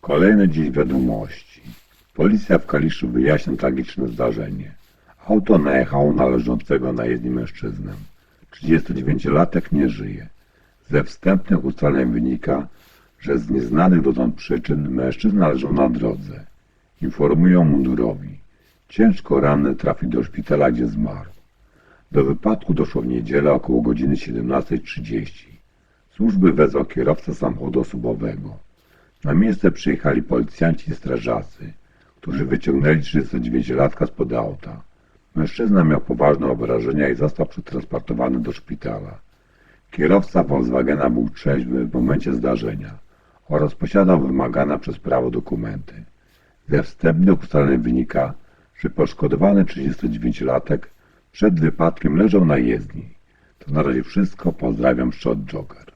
Kolejne dziś wiadomości. Policja w Kaliszu wyjaśnia tragiczne zdarzenie. Auto najechało należącego na jezdni mężczyznę. 39-latek nie żyje. Ze wstępnych ustaleń wynika, że z nieznanych dotąd przyczyn mężczyzna leżał na drodze. Informują mundurowi. Ciężko ranny trafił do szpitala, gdzie zmarł. Do wypadku doszło w niedzielę około godziny 17.30. Służby wezwał kierowcę samochodu osobowego. Na miejsce przyjechali policjanci i strażacy, którzy wyciągnęli 39-latka spod auta. Mężczyzna miał poważne obrażenia i został przetransportowany do szpitala. Kierowca Volkswagena był trzeźwy w momencie zdarzenia oraz posiadał wymagane przez prawo dokumenty. Ze wstępnych ustaleń wynika, że poszkodowany 39-latek przed wypadkiem leżał na jezdni. To na razie wszystko. Pozdrawiam, Shot Joker.